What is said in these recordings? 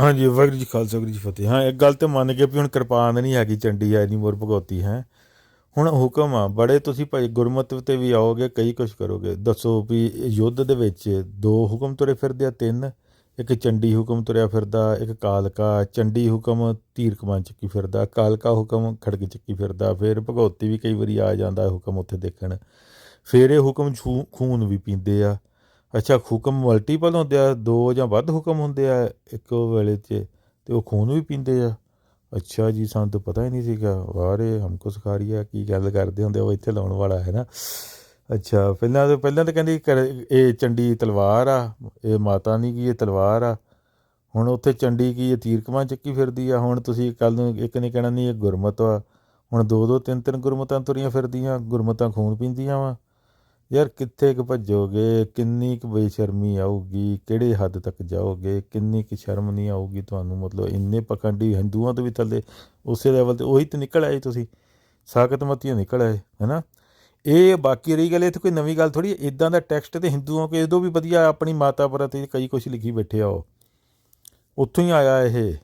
ਹਾਂਜੀ, ਵਾਹਿਗੁਰੂ ਜੀ ਖਾਲਸਾ, ਵਾਹਿਗੁਰੂ ਜੀ ਫਤਿਹ। ਹਾਂ, ਇੱਕ ਗੱਲ ਤੇ ਮੰਨ ਗਏ ਵੀ ਹੁਣ ਕਿਰਪਾਨ ਨਹੀਂ ਹੈਗੀ ਚੰਡੀ ਐ ਨਹੀਂ ਮੋਰ ਭਗਉਤੀ ਹੈ। ਹੁਣ ਹੁਕਮ ਆ, ਬੜੇ ਤੁਸੀਂ ਭਾਈ ਗੁਰਮਤਿ ਤੇ ਵੀ ਆਓਗੇ, ਕਈ ਕੁਝ ਕਰੋਗੇ। ਦੱਸੋ ਵੀ ਯੁੱਧ ਦੇ ਵਿੱਚ ਦੋ ਹੁਕਮ ਤੁਰੇ ਫਿਰਦੇ ਆ, ਤਿੰਨ। ਇੱਕ ਚੰਡੀ ਹੁਕਮ ਤੁਰਿਆ ਫਿਰਦਾ, ਇੱਕ ਕਾਲਕਾ। ਚੰਡੀ ਹੁਕਮ ਧੀਰ ਕਮਾਨ ਚੱਕੀ ਫਿਰਦਾ, ਕਾਲਕਾ ਹੁਕਮ ਖੜਕ ਚੱਕੀ ਫਿਰਦਾ, ਫਿਰ ਭਗਉਤੀ ਵੀ ਕਈ ਵਾਰੀ ਆ ਜਾਂਦਾ ਹੁਕਮ ਉੱਥੇ ਦੇਖਣ। ਫਿਰ ਇਹ ਹੁਕਮ ਛੂ- ਖੂਨ ਵੀ ਪੀਂਦੇ ਆ। ਅੱਛਾ ਹੁਕਮ ਮਲਟੀਪਲ ਹੁੰਦੇ ਆ, ਦੋ ਜਾਂ ਵੱਧ ਹੁਕਮ ਹੁੰਦੇ ਆ ਇੱਕ ਵੇਲੇ 'ਚ, ਤੇ ਉਹ ਖੂਨ ਵੀ ਪੀਂਦੇ ਆ? ਅੱਛਾ ਜੀ, ਸਾਨੂੰ ਤਾਂ ਪਤਾ ਹੀ ਨਹੀਂ ਸੀਗਾ। ਵਾਰੇ ਹਮਕੋ ਸਿਖਾ ਰਹੀ ਆ, ਕੀ ਗੱਲ ਕਰਦੇ ਹੁੰਦੇ ਉਹ ਇੱਥੇ ਲਾਉਣ ਵਾਲਾ ਹੈ ਨਾ। ਅੱਛਾ, ਪਹਿਲਾਂ ਤਾਂ ਪਹਿਲਾਂ ਤਾਂ ਕਹਿੰਦੀ ਕਰ- ਇਹ ਚੰਡੀ ਤਲਵਾਰ ਆ, ਇਹ ਮਾਤਾ ਨਹੀਂ ਕੀ, ਇਹ ਤਲਵਾਰ ਆ। ਹੁਣ ਉੱਥੇ ਚੰਡੀ ਕੀ, ਇਹ ਤੀਰ ਕਮਾਨ ਚੱਕੀ ਫਿਰਦੀ ਆ। ਹੁਣ ਤੁਸੀਂ ਕੱਲ ਨੂੰ ਇੱਕ ਨੇ ਕਹਿਣਾ ਨਹੀਂ ਇਹ ਗੁਰਮਤ ਆ। ਹੁਣ ਦੋ ਦੋ ਤਿੰਨ ਤਿੰਨ ਗੁਰਮਤਾਂ ਤੁਰੀਆਂ ਫਿਰਦੀਆਂ, ਗੁਰਮਤਾਂ ਖੂਨ ਪੀਂਦੀਆਂ ਵਾ। ਯਾਰ ਕਿੱਥੇ ਕੁ ਭੱਜੋਗੇ? ਕਿੰਨੀ ਕੁ ਬੇਸ਼ਰਮੀ ਆਊਗੀ? ਕਿਹੜੇ ਹੱਦ ਤੱਕ ਜਾਓਗੇ? ਕਿੰਨੀ ਕੁ ਸ਼ਰਮ ਨਹੀਂ ਆਊਗੀ ਤੁਹਾਨੂੰ? ਮਤਲਬ ਇੰਨੇ ਪਖੰਡੀ ਹਿੰਦੂਆਂ ਤੋਂ ਵੀ ਥੱਲੇ ਉਸੇ ਲੈਵਲ ਤੇ ਉਹੀ ਤੇ ਨਿਕਲ ਆਏ ਤੁਸੀਂ। ਸਾਕਤਮਤੀਆਂ ਨਿਕਲ ਆਏ, ਹੈਨਾ? ਇਹ ਬਾਕੀ ਰਹੀ ਗੱਲ ਇੱਥੇ ਕੋਈ ਨਵੀਂ ਗੱਲ ਥੋੜੀ ਇਦਾਂ ਦਾ ਟੈਕਸਟ ਤੇ ਹਿੰਦੂਆਂ ਕੇ ਇਹਦੋਂ ਵੀ ਵਧੀਆ ਆਪਣੀ ਮਾਤਾ ਪ੍ਰਤੀ ਕਈ ਕੁਝ ਲਿਖੀ ਬੈਠੇ ਆ ਉਹ। ਉੱਥੋਂ ਹੀ ਆਇਆ ਇਹ।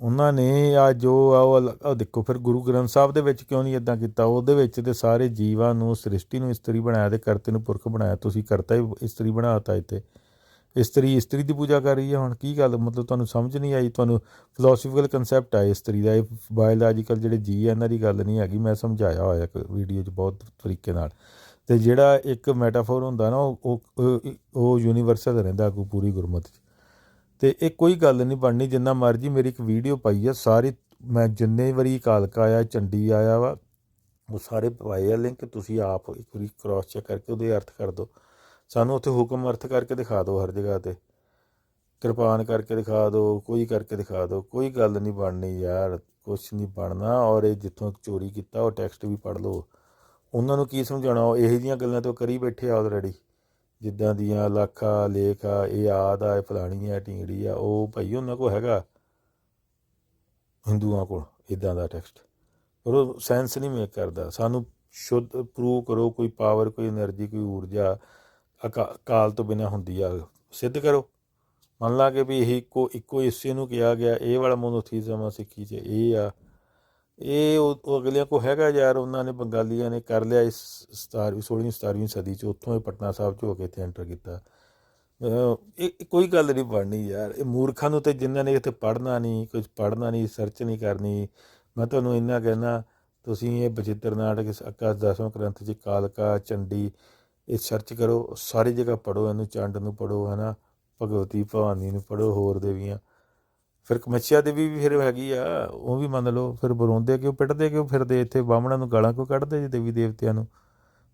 ਉਹਨਾਂ ਨੇ ਆ ਜੋ ਆ ਉਹ ਲ- ਦੇਖੋ ਫਿਰ ਗੁਰੂ ਗ੍ਰੰਥ ਸਾਹਿਬ ਦੇ ਵਿੱਚ ਕਿਉਂ ਨਹੀਂ ਇਦਾਂ ਕੀਤਾ? ਉਹਦੇ ਵਿੱਚ ਤੇ ਸਾਰੇ ਜੀਵਾਂ ਨੂੰ, ਸ੍ਰਿਸ਼ਟੀ ਨੂੰ ਇਸਤਰੀ ਬਣਾਇਆ ਤੇ ਕਰਤੇ ਨੂੰ ਪੁਰਖ ਬਣਾਇਆ। ਤੁਸੀਂ ਕਰਤਾ ਹੀ ਇਸਤਰੀ ਬਣਾਤਾ ਇੱਥੇ। ਇਸਤਰੀ ਇਸਤਰੀ ਦੀ ਪੂਜਾ ਕਰ ਰਹੀ ਹੈ ਹੁਣ। ਕੀ ਗੱਲ? ਮਤਲਬ ਤੁਹਾਨੂੰ ਸਮਝ ਨਹੀਂ ਆਈ? ਤੁਹਾਨੂੰ ਫਿਲਾਸਫੀਕਲ ਕਨਸੈਪਟ ਆ ਇਸਤਰੀ ਦਾ। ਇਹ ਬਾਇਓਲੋਜੀਕਲ ਜਿਹੜੇ ਜੀ ਆ, ਇਹਨਾਂ ਦੀ ਗੱਲ ਨਹੀਂ ਹੈਗੀ। ਮੈਂ ਸਮਝਾਇਆ ਹੋਇਆ ਇੱਕ ਵੀਡੀਓ 'ਚ ਬਹੁਤ ਤਰੀਕੇ ਨਾਲ। ਤੇ ਜਿਹੜਾ ਇੱਕ ਮੈਟਾਫੋਰ ਹੁੰਦਾ ਨਾ, ਉਹ, ਉਹ- ਯੂਨੀਵਰਸਲ ਰਹਿੰਦਾ ਕੋ ਪੂਰੀ ਗੁਰਮਤਿ 'ਚ। ਤੇ ਇਹ ਕੋਈ ਗੱਲ ਨਹੀਂ ਬਣਨੀ, ਜਿੰਨਾ ਮਰਜ਼ੀ ਮੇਰੀ ਇੱਕ ਵੀਡੀਓ ਪਾਈ ਆ, ਸਾਰੀ ਮੈਂ ਜਿੰਨੇ ਵਾਰੀ ਕਾਲਕਾ ਆਇਆ, ਚੰਡੀ ਆਇਆ ਵਾ, ਉਹ ਸਾਰੇ ਪਾਏ ਆ ਲਿੰਕ ਤੁਸੀਂ ਆਪ ਇੱਕ ਵਾਰੀ ਕ੍ਰਾਸ ਚੈੱਕ ਕਰਕੇ ਉਹਦੇ ਅਰਥ ਕਰ ਦਿਓ। ਸਾਨੂੰ ਉੱਥੇ ਹੁਕਮ ਅਰਥ ਕਰਕੇ ਦਿਖਾ ਦਿਓ ਹਰ ਜਗ੍ਹਾ ਤੇ। ਕਿਰਪਾਨ ਕਰਕੇ ਦਿਖਾ ਦਿਓ, ਕੋਈ ਕਰਕੇ ਦਿਖਾ ਦਿਓ, ਕੋਈ ਗੱਲ ਨਹੀਂ ਬਣਨੀ ਯਾਰ, ਕੁਛ ਨਹੀਂ ਬਣਨਾ, ਔਰ ਇਹ ਜਿੱਥੋਂ ਚੋਰੀ ਕੀਤਾ, ਉਹ ਟੈਕਸਟ ਵੀ ਪੜ੍ਹ ਲਓ। ਉਹਨਾਂ ਨੂੰ ਕੀ ਸਮਝਾਉਣਾ, ਉਹ ਇਹੋ ਜਿਹੀਆਂ ਗੱਲਾਂ ਤੋਂ ਕਰੀ ਬੈਠੇ ਆ ਆਲਰੇਡੀ ਜਿੱਦਾਂ ਦੀਆਂ ਲਾਖਾ, ਲੇਖਾ, ਇਹ ਆਦ ਆ, ਇਹ ਫਲਾਣੀ ਆ, ਢੀਂਗੜੀ ਆ, ਉਹ ਭਾਈ ਉਹਨਾਂ ਕੋ ਹੈਗਾ। ਹਿੰਦੂਆਂ ਕੋਲ ਇਦਾਂ ਦਾ ਟੈਕਸਟ। ਪਰ ਉਹ ਸੈਂਸ ਨਹੀਂ ਮੇਕ ਕਰਦਾ। ਸਾਨੂੰ ਸ਼ੁੱਧ ਪ੍ਰੂਵ ਕਰੋ, ਕੋਈ ਪਾਵਰ ਕੋਈ એનર્ਜੀ ਕੋਈ ਊਰਜਾ ਅਕਾਲ ਤੋਂ ਬਿਨਾਂ ਹੁੰਦੀ ਆ, ਸਿੱਧ ਕਰੋ। ਮੰਨ ਲਾ ਕਿ ਵੀ ਇਹੀ ਇੱਕੋ ਇੱਕੋ ਇਸੇ ਨੂੰ ਕਿਹਾ ਗਿਆ, ਇਹ ਵਾਲਾ ਮੋਨੋਥੀਜ਼ਮ ਆ ਸਿੱਖੀ ਚ, ਇਹ ਆ। ਇਹ ਉਹ ਅਗਲਿਆਂ ਕੋ ਹੈਗਾ ਯਾਰ, ਉਹਨਾਂ ਨੇ ਬੰਗਾਲੀਆਂ ਨੇ ਕਰ ਲਿਆ ਇਸ 17ਵੀਂ 16ਵੀਂ 17ਵੀਂ ਸਦੀ 'ਚ, ਉੱਥੋਂ ਇਹ ਪਟਨਾ ਸਾਹਿਬ 'ਚ ਹੋ ਕੇ ਇੱਥੇ ਐਂਟਰ ਕੀਤਾ। ਇਹ ਕੋਈ ਗੱਲ ਨਹੀਂ ਬਣਨੀ ਯਾਰ। ਇਹ ਮੂਰਖਾਂ ਨੂੰ ਤੇ ਜਿਨ੍ਹਾਂ ਨੇ ਇੱਥੇ ਪੜ੍ਹਨਾ ਨਹੀਂ ਕੁਝ ਪੜ੍ਹਨਾ ਨਹੀਂ ਸਰਚ ਨਹੀਂ ਕਰਨੀ, ਮੈਂ ਤੁਹਾਨੂੰ ਇੰਨਾ ਕਹਿਣਾ ਤੁਸੀਂ ਇਹ ਬਚਿੱਤਰ ਨਾਟਕ ਇਸ ਆਕਾਸ਼ ਦਸਵਾਂ ਗ੍ਰੰਥ 'ਚ, ਕਾਲਕਾ, ਚੰਡੀ, ਇਹ ਸਰਚ ਕਰੋ, ਸਾਰੀ ਜਗ੍ਹਾ ਪੜੋ ਇਹਨੂੰ ਚੰਡ ਨੂੰ ਪੜੋ ਹਨਾ, ਭਗਵਤੀ ਭਵਾਨੀ ਨੂੰ ਪੜੋ ਹੋਰ ਦੇਵੀਆਂ। ਫਿਰ ਕਮੱਛਿਆ ਦੇਵੀ ਵੀ ਫਿਰ ਹੈਗੀ ਆ, ਉਹ ਵੀ ਮੰਨ ਲਓ, ਫਿਰ ਬਰੋਂਦੇ ਕਿਉਂ ਪਿੱਟਦੇ, ਕਿਉਂ ਫਿਰਦੇ ਇੱਥੇ, ਬਾਹਮਣਾਂ ਨੂੰ ਗਾਲਾਂ ਕਿਉਂ ਕੱਢਦੇ ਜੀ ਦੇਵੀ ਦੇਵਤਿਆਂ ਨੂੰ?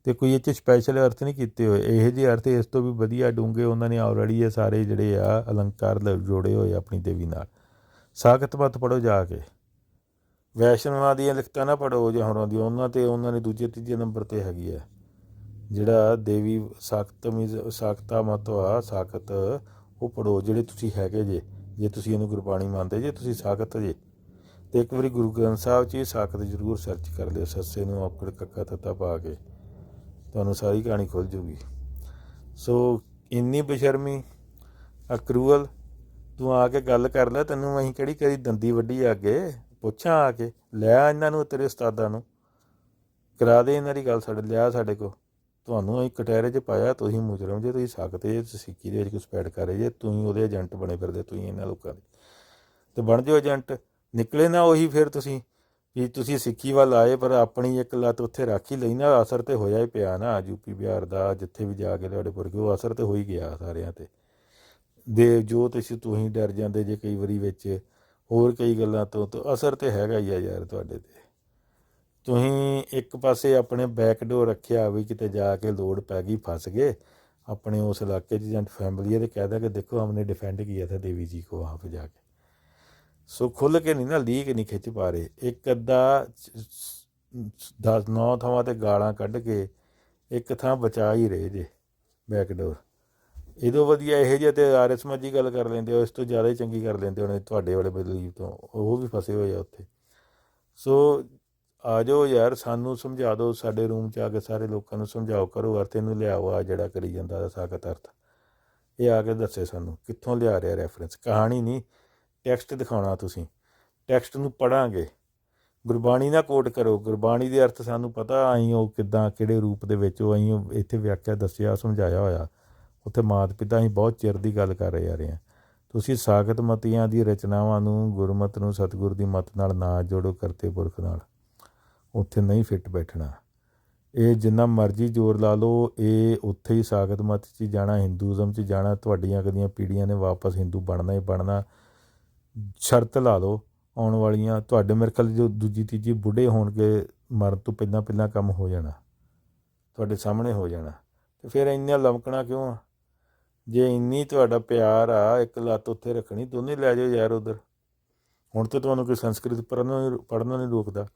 ਤੇ ਕੋਈ ਇਹ ਚ ਸਪੈਸ਼ਲ ਅਰਥ ਨਹੀਂ ਕੀਤੇ ਹੋਏ। ਇਹੋ ਜਿਹੇ ਅਰਥ ਇਸ ਤੋਂ ਵੀ ਵਧੀਆ ਡੂੰਘੇ ਉਹਨਾਂ ਨੇ ਆਲਰੇਡੀ ਇਹ ਸਾਰੇ ਜਿਹੜੇ ਆ, ਅਲੰਕਾਰ ਲ- ਜੋੜੇ ਹੋਏ ਆਪਣੀ ਦੇਵੀ ਨਾਲ। ਸਾਖਤ ਮਤ ਪੜੋ ਜਾ ਕੇ। ਵੈਸ਼ਨਵਾਂ ਦੀਆਂ ਲਿਖਤਾਂ ਨਾ ਪੜੋ ਜਾਂ ਹੋਰਾਂ ਦੀ ਉਹਨਾਂ ਤੇ ਉਹਨਾਂ ਨੇ ਦੂਜੇ ਤੀਜੇ ਨੰਬਰ ਤੇ ਹੈਗੀ ਆ। ਜਿਹੜਾ ਦੇਵੀ ਸਾਖਤ ਮੀਜ਼ ਸਾਖਤਾ ਮਤ ਆ ਸਾਖਤ, ਉਹ ਪੜੋ ਜਿਹੜੇ ਤੁਸੀਂ ਹੈਗੇ ਜੇ। ਜੇ ਤੁਸੀਂ ਇਹਨੂੰ ਗੁਰਬਾਣੀ ਮੰਨਦੇ, ਜੇ ਤੁਸੀਂ ਸਾਖਤ ਜੇ। ਤੇ ਇੱਕ ਵਾਰੀ ਗੁਰੂ ਗ੍ਰੰਥ ਸਾਹਿਬ 'ਚ ਇਹ ਸਾਖਤ ਜ਼ਰੂਰ ਸਰਚ ਕਰ ਲਿਓ, ਸੱਸੇ ਨੂੰ ਔਕੜ ਕੱਕਾ ਤੱਤਾ ਪਾ ਕੇ। ਤੁਹਾਨੂੰ ਸਾਰੀ ਕਹਾਣੀ ਖੁੱਲ ਜੂਗੀ ਸੋ ਇੰਨੀ ਬੇਸ਼ਰਮੀ, ਅਕਰੂਅਲ, ਤੂੰ ਆ ਕੇ ਗੱਲ ਕਰ ਲੈ, ਤੈਨੂੰ ਅਸੀਂ ਕਿਹੜੀ ਕਰੀ ਦੰਦੀ ਵੱਡੀ ਆ ਅੱਗੇ? ਪੁੱਛਾਂ ਆ ਕੇ। ਲੈ ਇਹਨਾਂ ਨੂੰ ਤੇਰੇ ਉਸਤਾਦਾਂ ਨੂੰ। ਕਰਾ ਦੇ ਇਹਨਾਂ ਦੀ ਗੱਲ ਸਾਡੇ, ਲਿਆ ਸਾਡੇ ਕੋ ਤੁਹਾਨੂੰ ਅਸੀਂ ਕਟਹਿਰੇ 'ਚ ਪਾਇਆ, ਤੁਸੀਂ ਮੁਜਰਮ ਜੇ, ਤੁਸੀਂ ਸਕਤੇ ਜੇ, ਤੁਸੀਂ ਸਿੱਕੀ ਦੇ ਵਿੱਚ ਕੁਝ ਪੈਡ ਕਰ ਰਹੇ ਜੇ, ਤੁਸੀਂ ਉਹਦੇ ਏਜੰਟ ਬਣੇ ਫਿਰਦੇ, ਤੁਸੀਂ ਇਹਨਾਂ ਲੋਕਾਂ ਦੇ। ਤੇ ਬਣ ਜਾਓ ਏਜੰਟ, ਨਿਕਲੇ ਨਾ ਉਹੀ ਫਿਰ ਤੁਸੀਂ, ਵੀ ਤੁਸੀਂ ਸਿੱਖੀ ਵੱਲ ਆਏ, ਪਰ ਆਪਣੀ ਇੱਕ ਲੱਤ ਉੱਥੇ ਰੱਖ ਹੀ ਲਈ ਨਾ, ਅਸਰ ਤੇ ਹੋਇਆ ਹੀ ਪਿਆ ਨਾ ਯੂਪੀ ਬਿਹਾਰ ਦਾ, ਜਿੱਥੇ ਵੀ ਜਾ ਕੇ ਤੁਹਾਡੇ ਪੁਰਗੇ ਉਹ ਅਸਰ ਤੇ ਹੋ ਹੀ ਗਿਆ ਸਾਰਿਆਂ ਤੇ। ਦੇ ਜੋ ਤੁਸੀਂ ਤੁਸੀਂ ਡਰ ਜਾਂਦੇ ਜੇ ਕਈ ਵਾਰੀ ਵਿੱਚ, ਹੋਰ ਕਈ ਗੱਲਾਂ ਤੋਂ, ਤਾਂ ਅਸਰ ਤੇ ਹੈਗਾ ਹੀ ਆ ਯਾਰ ਤੁਹਾਡੇ ਤੇ। ਤੁਸੀਂ ਇੱਕ ਪਾਸੇ ਆਪਣੇ ਬੈਕ ਡੋਰ ਰੱਖਿਆ ਵੀ ਕਿਤੇ ਜਾ ਕੇ ਲੋੜ ਪੈ ਗਈ ਫਸ ਗਏ ਆਪਣੇ ਉਸ ਇਲਾਕੇ 'ਚ ਜਾਂ ਫੈਮਿਲੀ ਦੇ ਕਹਿਦਾ ਕਿ ਦੇਖੋ ਹਮਨੇ ਡਿਫੈਂਡ ਕੀਤਾ था ਦੇਵੀ ਜੀ ਕੋ ਵਹਾਂ पे जाके ਸੋ ਖੁੱਲ ਕੇ ਨਹੀਂ ਨਾ ਲੀਕ ਨਹੀਂ ਖਿੱਚ ਪਾ ਰਹੇ ਇੱਕ ਅੱਧਾ 10 9 ਥਾਵਾਂ ਤੇ ਗਾਲਾਂ ਕੱਢ ਕੇ ਇੱਕ ਥਾਂ ਬਚਾ ਹੀ ਰਹੇ ਜੇ ਬੈਕਡੋਰ ਇਹਦੋਂ ਵਧੀਆ ਇਹ ਜਿਹੇ ਤੇ ਆਰਐਸ ਮੱਜੀ ਗੱਲ ਕਰ ਲੈਂਦੇ ਹੋ ਇਸ ਤੋਂ ਜ਼ਿਆਦਾ ਹੀ ਚੰਗੀ ਕਰ ਲੈਂਦੇ ਹੋਣੇ ਤੁਹਾਡੇ ਵਾਲੇ ਬਲੀਵ ਤੋਂ ਉਹ ਵੀ ਫਸੇ ਹੋਏ ਆ ਉੱਥੇ ਸੋ ਆ ਜਾਓ ਯਾਰ, ਸਾਨੂੰ ਸਮਝਾ ਦਿਓ, ਸਾਡੇ ਰੂਮ 'ਚ ਆ ਕੇ ਸਾਰੇ ਲੋਕਾਂ ਨੂੰ ਸਮਝਾਓ, ਕਰੋ ਅਰਥ, ਇਹਨੂੰ ਲਿਆਓ, ਆ ਜਿਹੜਾ ਕਰੀ ਜਾਂਦਾ ਸਾਖਤ ਅਰਥ। ਇਹ ਆ ਕੇ ਦੱਸੇ ਸਾਨੂੰ, ਕਿੱਥੋਂ ਲਿਆ ਰਿਹਾ ਰੈਫਰੈਂਸ ਕਹਾਣੀ ਨਹੀਂ ਟੈਕਸਟ ਦਿਖਾਉਣਾ ਤੁਸੀਂ। ਟੈਕਸਟ ਨੂੰ ਪੜਾਂਗੇ। ਗੁਰਬਾਣੀ ਦਾ ਕੋਟ ਕਰੋ। ਗੁਰਬਾਣੀ ਦੇ ਅਰਥ ਸਾਨੂੰ ਪਤਾ, ਆਈ ਉਹ ਕਿੱਦਾਂ, ਕਿਹੜੇ ਰੂਪ ਦੇ ਵਿੱਚ ਉਹ ਆਈ ਉਹ ਇੱਥੇ ਵਿਆਖਿਆ ਦੱਸਿਆ, ਸਮਝਾਇਆ ਹੋਇਆ। ਉੱਥੇ ਮਾਤ ਪਿਤਾ ਅਸੀਂ ਬਹੁਤ ਚਿਰ ਦੀ ਗੱਲ ਕਰ ਰਹੇ ਆ ਰਹੇ ਹਾਂ ਤੁਸੀਂ ਸਾਖਤ ਮਤੀਆਂ ਦੀ ਰਚਨਾਵਾਂ ਨੂੰ, ਗੁਰਮਤ ਨੂੰ, ਸਤਿਗੁਰ ਦੀ ਮਤ ਨਾਲ ਨਾ ਜੋੜੋ ਕਰਤੇ ਪੁਰਖ ਨਾਲ। ਉੱਥੇ ਨਹੀਂ ਫਿੱਟ ਬੈਠਣਾ। ਇਹ ਜਿੰਨਾ ਮਰਜ਼ੀ ਜ਼ੋਰ ਲਾ ਲਓ, ਇਹ ਉੱਥੇ ਹੀ ਸਾਖਤ ਮਤ 'ਚ ਜਾਣਾ, ਹਿੰਦੂਇਜ਼ਮ 'ਚ ਜਾਣਾ, ਤੁਹਾਡੀਆਂ ਕਦੀਆਂ ਪੀੜ੍ਹੀਆਂ ਨੇ ਵਾਪਸ ਹਿੰਦੂ ਬਣਨਾ ਹੀ ਬਣਨਾ। ਸ਼ਰਤ ਲਾ ਲਓ ਆਉਣ ਵਾਲੀਆਂ। ਤੁਹਾਡੇ ਮੇਰੇ ਖਿਆਲ ਜੋ ਦੂਜੀ, ਤੀਜੀ ਬੁੱਢੇ ਹੋਣਗੇ, ਮਰਨ ਤੋਂ ਪਹਿਲਾਂ ਪਹਿਲਾਂ ਕੰਮ ਹੋ ਜਾਣਾ। ਤੁਹਾਡੇ ਸਾਹਮਣੇ ਹੋ ਜਾਣਾ। ਤੇ ਫਿਰ ਇੰਨਾ ਲਮਕਣਾ ਕਿਉਂ ਆ? ਜੇ ਇੰਨੀ ਤੁਹਾਡਾ ਪਿਆਰ ਆ, ਇੱਕ ਲੱਤ ਉੱਥੇ ਰੱਖਣੀ, ਦੋਨੇ ਲੈ ਜਾਓ ਯਾਰ ਉਧਰ। ਹੁਣ ਤੇ ਤੁਹਾਨੂੰ ਕੋਈ ਸੰਸਕ੍ਰਿਤ ਪੜ੍ਹਨੋਂ ਪੜ੍ਹਨੋਂ ਨਹੀਂ ਰੋਕਦਾ।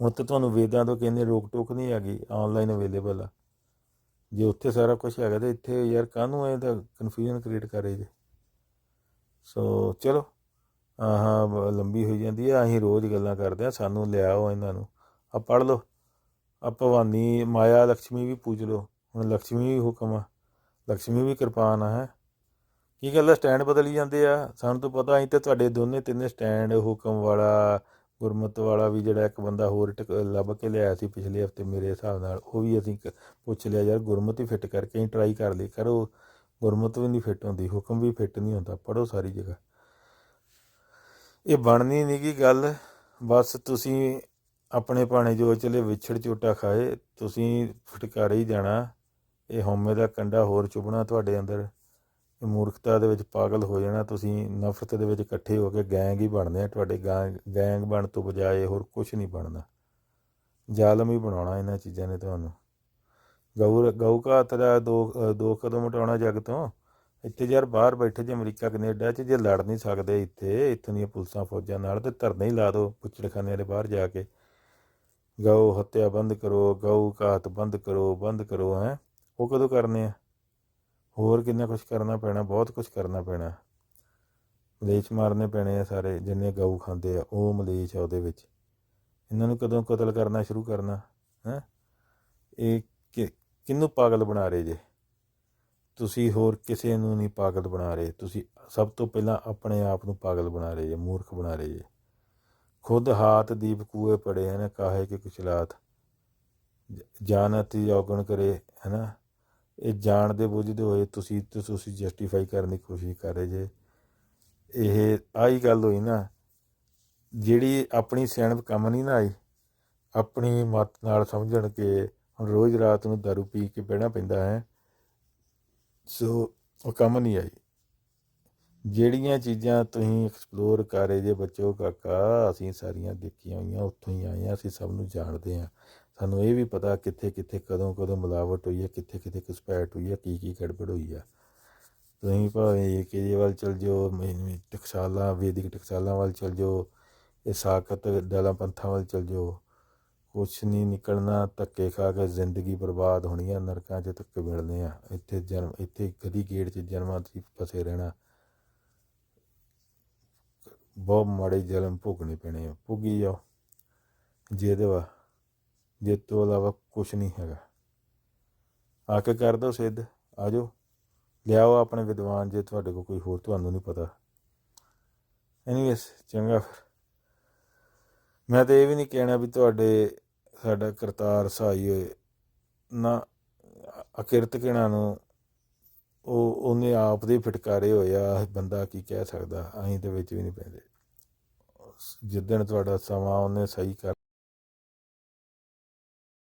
ਹੁਣ ਤਾਂ ਤੁਹਾਨੂੰ ਵੇਦਾਂ ਤੋਂ ਕਹਿੰਦੇ ਰੋਕ ਟੋਕ ਨਹੀਂ ਹੈਗੀ ਆਨਲਾਈਨ ਅਵੇਲੇਬਲ ਆ। ਜੇ ਉੱਥੇ ਸਾਰਾ ਕੁਝ ਹੈਗਾ ਤੇ ਇੱਥੇ ਯਾਰ ਕਾਹਨੂੰ ਐ ਤਾਂ ਕਨਫਿਊਜ਼ਨ ਕ੍ਰੀਏਟ ਕਰੇ ਜੇ। ਸੋ ਚਲੋ, ਆਹ, ਲੰਬੀ ਹੋਈ ਜਾਂਦੀ ਆ, ਅਸੀਂ ਰੋਜ਼ ਗੱਲਾਂ ਕਰਦੇ ਆ, ਸਾਨੂੰ ਲਿਆਓ ਇਹਨਾਂ ਨੂੰ। ਆ ਪੜ ਲਓ ਆ ਭਵਾਨੀ, ਮਾਇਆ ਲక్ష్ਮੀ ਵੀ ਪੂਜ ਲਓ। ਹੁਣ ਲక్ష్ਮੀ ਵੀ ਹੁਕਮ ਆ ਲక్ష్ਮੀ ਵੀ ਕਿਰਪਾਨ ਆ, ਹੈ। ਕੀ ਗੱਲ ਸਟੈਂਡ ਬਦਲੀ ਜਾਂਦੇ ਆ। ਸਾਨੂੰ ਤਾਂ ਪਤਾ, ਅਸੀਂ ਤਾਂ ਤੁਹਾਡੇ ਦੋਨੇ ਤਿੰਨੇ ਸਟੈਂਡ ਹੁਕਮ ਵਾਲਾ ਗੁਰਮਤ ਵਾਲਾ ਵੀ ਜਿਹੜਾ ਇੱਕ ਬੰਦਾ ਹੋਰ ਟਕ- ਲੱਭ ਕੇ ਲਿਆਇਆ ਸੀ ਪਿਛਲੇ ਹਫ਼ਤੇ ਮੇਰੇ ਹਿਸਾਬ ਨਾਲ, ਉਹ ਵੀ ਅਸੀਂ ਕ- ਪੁੱਛ ਲਿਆ, ਯਾਰ ਗੁਰਮਤ ਹੀ ਫਿੱਟ ਕਰਕੇ ਹੀ ਟਰਾਈ ਕਰ ਲਈ, ਕਰੋ। ਗੁਰਮਤ ਵੀ ਨਹੀਂ ਫਿੱਟ ਹੁੰਦੀ, ਹੁਕਮ ਵੀ ਫਿੱਟ ਨਹੀਂ ਹੁੰਦਾ ਪੜੋ ਸਾਰੀ ਜਗ੍ਹਾ। ਇਹ ਬਣਨੀ ਨਹੀਂ ਗੀ ਗੱਲ, ਬਸ ਤੁਸੀਂ ਆਪਣੇ ਭਾਣੇ ਜੋ ਚਲੇ ਵਿਛੜ ਚੋਟਾ ਖਾਏ, ਤੁਸੀਂ ਫਟਕਾਰੇ ਹੀ ਜਾਣਾ, ਇਹ ਹਉਮੈ ਦਾ ਕੰਡਾ ਹੋਰ ਚੁਭਣਾ ਤੁਹਾਡੇ ਅੰਦਰ। ਮੂਰਖਤਾ ਦੇ ਵਿੱਚ ਪਾਗਲ ਹੋ ਜਾਣਾ, ਤੁਸੀਂ ਨਫ਼ਰਤ ਦੇ ਵਿੱਚ ਇਕੱਠੇ ਹੋ ਕੇ ਗੈਂਗ ਹੀ ਬਣਦੇ ਆ, ਤੁਹਾਡੇ ਗੈਂਗ ਗੈਂਗ ਬਣ ਤੋਂ ਬਜਾਏ ਹੋਰ ਕੁਝ ਨਹੀਂ ਬਣਦਾ ਜ਼ਾਲਮ ਹੀ ਬਣਾਉਣਾ ਇਹਨਾਂ ਚੀਜ਼ਾਂ ਨੇ ਤੁਹਾਨੂੰ। ਗਊ ਗਊ ਕਾ ਦਾ ਦੋ ਦੋ ਕਦਮ ਹਟਾਉਣਾ ਜੱਗ ਤੋਂ। ਇੱਥੇ ਯਾਰ ਬਾਹਰ ਬੈਠੇ ਜੇ ਅਮਰੀਕਾ, ਕੈਨੇਡਾ 'ਚ ਜੇ ਲੜ ਨਹੀਂ ਸਕਦੇ ਇੱਥੇ, ਇੱਥੋਂ ਦੀਆਂ ਪੁਲਿਸਾਂ ਫੌਜਾਂ ਨਾਲ ਤੇ ਧਰਨੇ ਹੀ ਲਾ ਦਿਓ ਪੁੱਛੜਖਾਨੇ ਦੇ ਬਾਹਰ ਜਾ ਕੇ। ਗਊ ਹੱਤਿਆ ਬੰਦ ਕਰੋ ਗਊ ਘਾਤ ਬੰਦ ਕਰੋ ਬੰਦ ਕਰੋ, ਹੈ। ਉਹ ਕਦੋਂ ਕਰਨੇ ਆ? ਹੋਰ ਕਿੰਨਾ ਕੁਝ ਕਰਨਾ ਪੈਣਾ, ਬਹੁਤ ਕੁਝ ਕਰਨਾ ਪੈਣਾ। ਮਲੇਛ ਮਾਰਨੇ ਪੈਣੇ ਆ ਸਾਰੇ, ਜਿੰਨੇ ਗਊ ਖਾਂਦੇ ਆ, ਉਹ ਮਲੇਛ ਆ ਉਹਦੇ ਵਿੱਚ। ਇਹਨਾਂ ਨੂੰ ਕਦੋਂ ਕਤਲ ਕਰਨਾ ਸ਼ੁਰੂ ਕਰਨਾ, ਹੈ? ਇਹ ਕਿ- ਕਿਹਨੂੰ ਪਾਗਲ ਬਣਾ ਰਹੇ ਜੇ? ਤੁਸੀਂ ਹੋਰ ਕਿਸੇ ਨੂੰ ਨਹੀਂ ਪਾਗਲ ਬਣਾ ਰਹੇ। ਤੁਸੀਂ ਸਭ ਤੋਂ ਪਹਿਲਾਂ ਆਪਣੇ ਆਪ ਨੂੰ ਪਾਗਲ ਬਣਾ ਰਹੇ ਜੇ, ਮੂਰਖ ਬਣਾ ਰਹੇ ਜੇ। ਖੁਦ ਹਾਥ ਦੀਪ ਕੂਏ ਪੜੇ ਹਨ ਕਾਹੇ ਕਿ ਕੁਚਲਾਤ। ਜਾਣਤੀ ਔਗਣ ਕਰੇ ਹੈ ਨਾ ਇਹ ਜਾਣਦੇ ਬੁੱਝਦੇ ਹੋਏ ਤੁਸੀਂ ਤੇ ਤੁਸੀਂ ਜਸਟੀਫਾਈ ਕਰਨ ਦੀ ਕੋਸ਼ਿਸ਼ ਕਰ ਰਹੇ ਜੇ। ਇਹ ਆਹੀ ਗੱਲ ਹੋਈ ਨਾ, ਜਿਹੜੀ ਆਪਣੀ ਸਿਆਣਪ ਕੰਮ ਨਹੀਂ ਨਾ ਆਈ, ਆਪਣੀ ਮਤ ਨਾਲ ਸਮਝਣ ਕੇ ਹੁਣ ਰੋਜ਼ ਰਾਤ ਨੂੰ ਦਾਰੂ ਪੀ ਕੇ ਬਹਿਣਾ ਪੈਂਦਾ ਹੈ, ਸੋ ਉਹ ਕੰਮ ਨਹੀਂ ਆਈ। ਜਿਹੜੀਆਂ ਚੀਜ਼ਾਂ ਤੁਸੀਂ ਐਕਸਪਲੋਰ ਕਰ ਰਹੇ ਜੇ ਬੱਚੋ ਕਾਕਾ, ਅਸੀਂ ਸਾਰੀਆਂ ਦੇਖੀਆਂ ਹੋਈਆਂ, ਉੱਥੋਂ ਹੀ ਆਏ ਹਾਂ, ਅਸੀਂ ਸਭ ਨੂੰ ਜਾਣਦੇ ਹਾਂ। ਸਾਨੂੰ ਇਹ ਵੀ ਪਤਾ ਕਿੱਥੇ ਕਿੱਥੇ ਕਦੋਂ ਕਦੋਂ ਮਿਲਾਵਟ ਹੋਈ ਹੈ, ਕਿੱਥੇ ਕਿੱਥੇ ਘੁਸਪੈਠ ਹੋਈ ਹੈ, ਕੀ ਕੀ ਗੜਬੜ ਹੋਈ ਆ ਤੁਸੀਂ ਭਾਵੇਂ ਕੇ ਵੱਲ ਚਲ ਜਾਓ ਟਕਸਾਲਾਂ, ਵੈਦਿਕ ਟਕਸਾਲਾਂ ਵੱਲ ਚਲ ਜਾਓ, ਇਹ ਸਾਖਤ ਦਲਾਂ ਪੰਥਾਂ ਵੱਲ ਚਲ ਜਾਓ, ਕੁਛ ਨਹੀਂ ਨਿਕਲਣਾ, ਧੱਕੇ ਖਾ ਕੇ ਜ਼ਿੰਦਗੀ ਬਰਬਾਦ ਹੋਣੀ ਆ ਨਰਕਾਂ 'ਚ ਧੱਕੇ ਮਿਲਣੇ ਆ, ਇੱਥੇ ਜਨਮ ਇੱਥੇ ਗਦੀ ਗੇੜ 'ਚ ਜਨਮਾਂ 'ਚ ਫਸੇ ਰਹਿਣਾ। ਬਹੁਤ ਮਾੜੇ ਜਨਮ ਭੋਗਣੇ ਪੈਣੇ ਆ, ਭੋਗੀ ਜਾਓ ਜਿਹਦੇ ਵਾ। ਜੇ ਤੋਂ ਇਲਾਵਾ ਕੁਛ ਨਹੀਂ ਹੈਗਾ। ਆ ਕੇ ਕਰ ਦੋ ਸਿੱਧ। ਆ ਜਾਓ ਲਿਆਓ ਆਪਣੇ ਵਿਦਵਾਨ ਜੇ ਤੁਹਾਡੇ ਕੋਲ ਕੋਈ ਹੋਰ ਤੁਹਾਨੂੰ ਨਹੀਂ ਪਤਾ। ਐਨੀਵੇਸ ਚੰਗਾ ਫਿਰ। ਮੈਂ ਤਾਂ ਇਹ ਵੀ ਨਹੀਂ ਕਹਿਣਾ ਵੀ ਤੁਹਾਡੇ, ਸਾਡਾ ਕਰਤਾਰ ਸਹਾਈ ਹੋਏ। ਨਾ, ਅਕਿਰਤ ਕਿਣਾ ਨੂੰ ਉਹ, ਉਹਨੇ ਆਪ ਦੇ ਫਟਕਾਰੇ ਹੋਇਆ ਬੰਦਾ ਕੀ ਕਹਿ ਸਕਦਾ? ਅਸੀਂ ਤੇ ਵਿੱਚ ਵੀ ਨਹੀਂ ਪੈਂਦੇ। ਜਿੱਦਣ ਤੁਹਾਡਾ ਸਮਾਂ ਉਹਨੇ ਸਹੀ ਕਰ